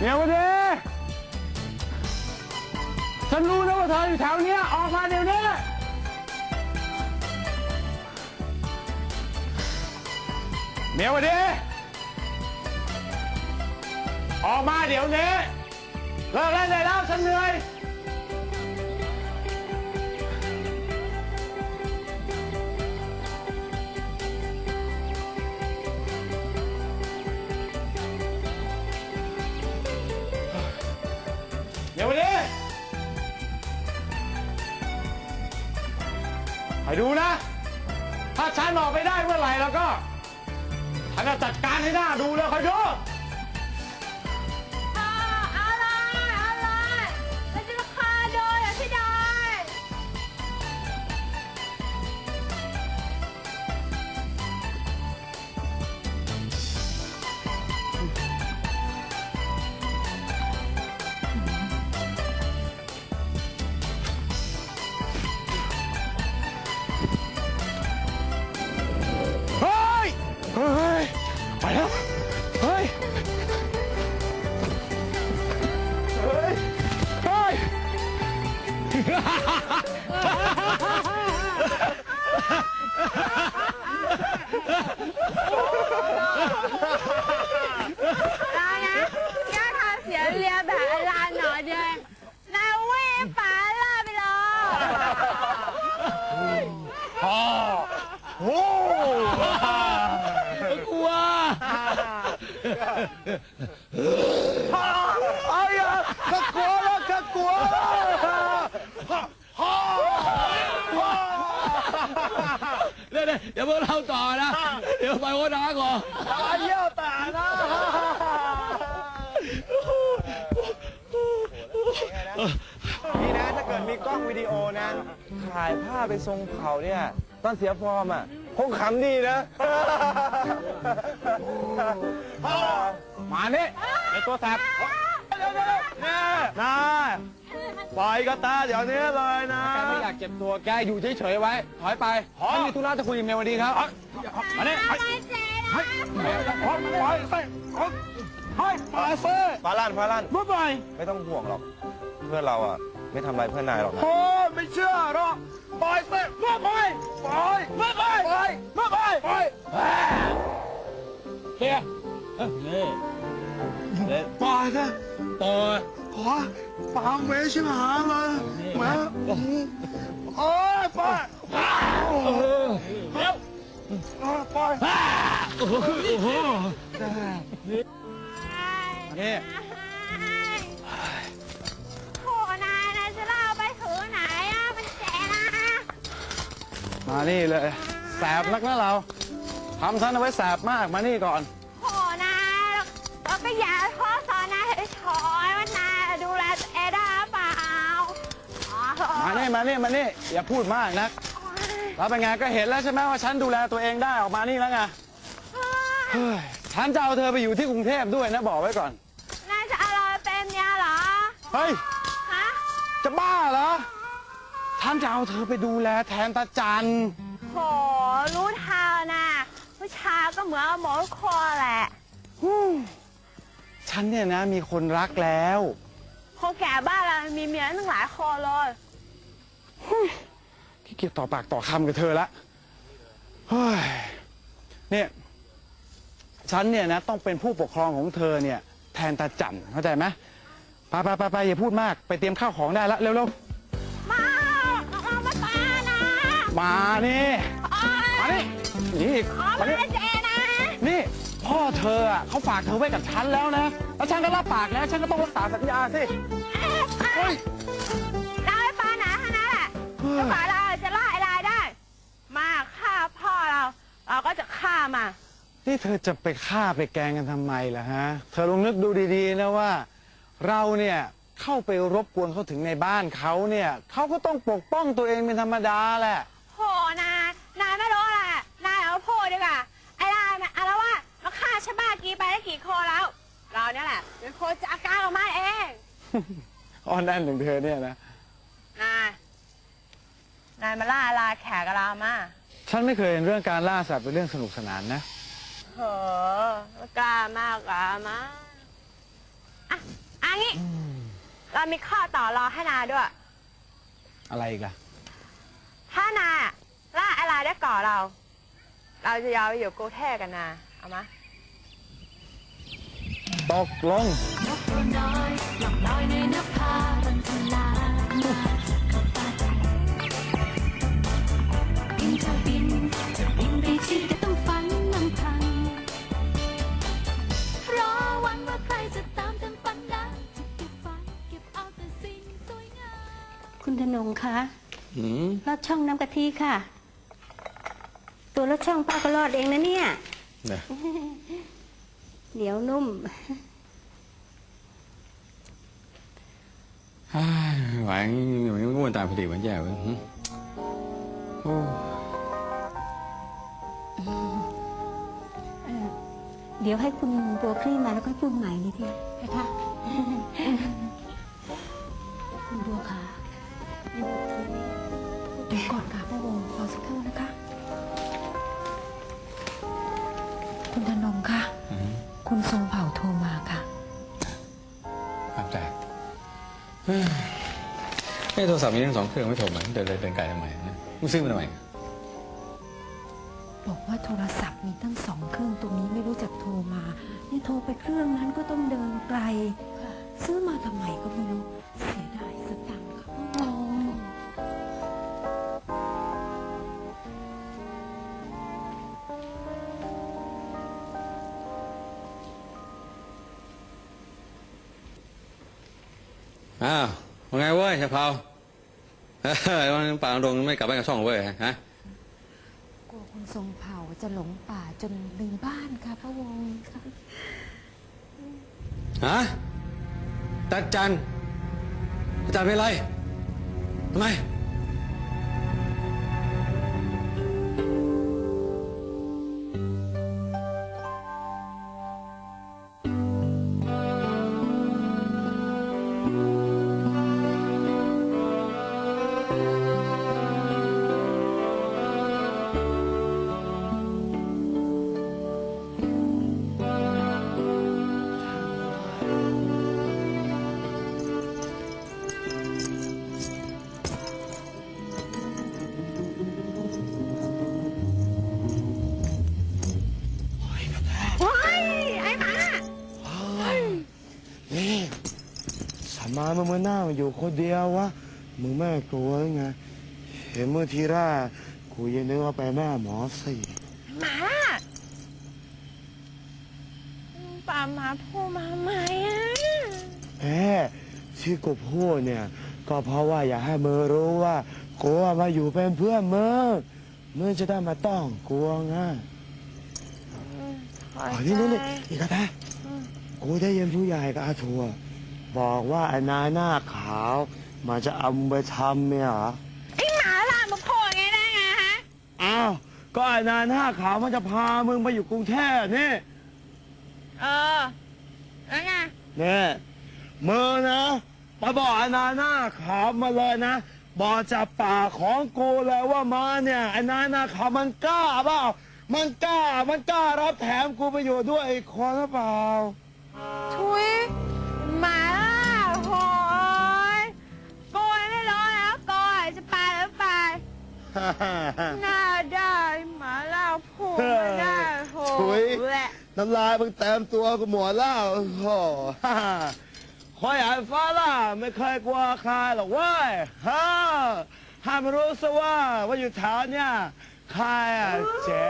เดี๋ยววันนี้ฉันรู้นะว่าเธออยู่แถวเนี้ยออกมาเดี๋ยวนี้เมียววันนี้ออกมาเดี๋ยวนี้เลิกเล่นได้แล้วฉันเหนื่อย ไปดูนะ ถ้าฉันออกไปได้เมื่อไหร่แล้วก็ฉันจะจัดการให้หน้าดูเลยคอยดู ไอ้ยะก็กลัวแล้วก็กลัวเดี๋ยวเดี๋ยวพวกเราต่อนะ เดี๋ยวไปโอนาก่อนเยี่ยวตานะนี่นะถ้าเกิดมีกล้องวิดีโอนะ ถ่ายภาพไปทรงเผาเนี่ย ตอนเสียฟอร์มอะ คงขำดีนะ มานี่ไอตัวแสบเนี่ยนะปล่อยก็ตาเดี๋ยวนี้เลยนะ แกไม่อยากเจ็บตัวแกอยู่เฉยๆไว้ ถอยไปฉันมีธุระจะคุยกับเมวดีครับ มานี่ไม่เจ๊นะไปไปไปไปไปเซ่ฟาลันฟาลันเมื่อไหร่ไม่ต้องห่วงหรอก เพื่อนเราอะ ไม่ทำอะไรเพื่อนนายหรอกนะโอ้ไม่เชื่อหรอก ปล่อยเซ่เมื่อไหร่ปล่อยเมื่อไหร่ปล่อยเมื่อไหร่ปล่อยเฮียนี่ปล่อยนะปล่อยขอฟังเวชิมหาเลยแม่โอ้ยปล่อยเร็วปล่อยโอ้โหนี่ มานี่เลยแสบนักนะเราทำฉันเอาไว้แสบมากมานี่ก่อน โหนายเราก็อย่าข้อสอนนายเฉยๆว่านายดูแลตัวเองได้หรือเปล่าอ๋อมานี่มานี่มานี่อย่าพูดมากนักแล้วเป็นไงก็เห็นแล้วใช่ไหมว่าฉันดูแลตัวเองได้ออกมานี่แล้วไงเฮ้ยฉันจะเอาเธอไปอยู่ที่กรุงเทพด้วยนะบอกไว้ก่อนนายจะเอาเราเป็นเมียเหรอ เฮ้ย ฮะ จะบ้าเหรอ ฉันจะเอาเธอไปดูแลแทนตาจันโหรู้ทางนะผู้ชายก็เหมือนหมอคอแหละฮู้ฉันเนี่ยนะมีคนรักแล้วคนแก่บ้านเรามีเมียตั้งหลายคนเลยขี้เกียจต่อปากต่อคำกับเธอละเฮ้ยเนี่ยฉันเนี่ยนะต้องเป็นผู้ปกครองของเธอเนี่ยแทนตาจันเข้าใจไหมไปไปไปไปอย่าพูดมากไปเตรียมข้าวของได้ละเร็วม มานี่อ๋อมานี่นี่อีกอ๋อมามานี่เจนะนี่ พ่อเธออะเขาฝากเธอไว้กับฉันแล้วนะ แล้วฉันก็รับปากแล้ว ฉันก็ต้องรักษาสัญญาสิเฮ้ยเราไปปาหนาเท่านั้นแหละถ้าป่าเราจะล่าไอ้ลายได้ มาฆ่าพ่อเรา เราก็จะฆ่ามานี่เธอจะไปฆ่าไปแกล้งกันทำไมล่ะฮะ เธอลองนึกดูดีๆนะว่า เราเนี่ยเข้าไปรบกวนเขาถึงในบ้านเขาเนี่ยเขาก็ต้องปกป้องตัวเองเป็นธรรมดาแหละ โหนาย นายไม่รู้แหละ นายเอาพูดดีกว่า ไอ้ลายมันอะไรวะมา ฆ่าชาวบ้านกี่ไปได้กี่คนแล้ว เราเนี่ยแหละเป็นคนจัดการกับมันเองอ้อนแน่นถึงเธอเนี่ยนะ นาย นายมาล่าลาแขกกับเรามาฉันไม่เคยเห็นเรื่องการล่าสัตว์เป็นเรื่องสนุกสนานนะเหอะกล้ามากกล้ามาอะงี้ เรามีข้อต่อรองให้นายด้วย อะไรอีกอะถ้านายอะล่าไอ้ลายได้ก่อนเรา เราจะยอมไปอยู่กรุงเทพกันนะเอามาตกลงนกตัวน้อยหลับลอยในนภาบันทลาเข้าฟ้าใจบินจะบินจะบินไปที่ก็ต้องฝันนำทางรอวันว่าใครจะ ตามเต็มฝันได้จะเก็บฝันเก็บเอาแต่สิ่งสวยงามคุณธนงคะหืมลอดช่องน้ำกะทิค่ะ ตัวลอดช่องป้าก็รอดเองนะเนี่ยเนี่ย เหนียวนุ่มหวานมันก็วนตามพอดีหวานแย่เว้ยหึโอ้เดี๋ยวให้คุณบัวคลี่มาแล้วก็พูดใหม่นี่ทีนะคะคุณบัวค่ะเดี๋ยวก่อนค่ะพ่อวงรอสักครู่นะคะ คุณธน โทรมาค่ะ ครับใจเฮ้ยเอ้ยโทรศัพท์มีทั้งสองเครื่องไม่โทรมาเดินเลยเดินไกลทำไมนะมึงซื้อมาทำไม บอกว่าโทรศัพท์มีตั้งสองเครื่องตรงนี้ไม่รู้จักโทรมา นี่โทรไปเครื่องนั้นก็ต้องเดินไกล ซื้อมาทำไมก็ไม่รู้เสีย อ้าวว่าไงเว้ยชาเผาเฮ้ยวันป่าลงไม่กลับบ้านกับช่องเว้ยฮะกลัวคุณทรงเผ่าจะหลงป่าจนลืมบ้านค่ะพ่อวงค่ะฮะตัดจันตัดจันเป็นไรทำไม มามึงมาหน้ามาอยู่คนเดียววะ มึงแม่กลัวหรือไง เห็นเมื่อทีแรกกูยังนึกว่าไปแม่หมอสิหมาป่าหมาพูดมาไหมอะแม่ที่กูพูดเนี่ย ก็เพราะว่าอยากให้มือรู้ว่ากูอะมาอยู่เป็นเพื่อนมึงมึงจะได้มาต้องกลัวไงอ๋อนี่นี่นี่อีกกระแทกูได้ยินผู้ใหญ่กับอาทัว บอกว่าไอ้นายหน้าขาวมันจะเอามึงไปทำเนี่ยเหรอไอ้หมาล่ะมาโผล่ไงได้ไงฮะอ้าวก็ไอ้นายหน้าขาวมันจะพามึงไปอยู่กรุงเทพนี่เออแล้วไงเนี่ยมือนะไปบอกไอ้นายหน้าขาวมาเลยนะบอกจากปากของกูเลยว่ามาเนี่ยไอ้นายหน้าขาวมันกล้าเปล่ามันกล้ามันกล้ารับแถมกูไปอยู่ด้วยอีกคนหรือเปล่าทุย หน้าได้หมาล่าพูดไม่ได้โหทุย แหละน้ำลายมึงเต็มตัวกูหมดแล้วโอ้โหฮ่าฮ่าคอยอ่านฟ้าล่ะไม่เคยกลัวใครหรอกเว้ยฮ่าให้มันรู้ซะว่าว่าอยู่แถวเนี่ยใครอะเจ๊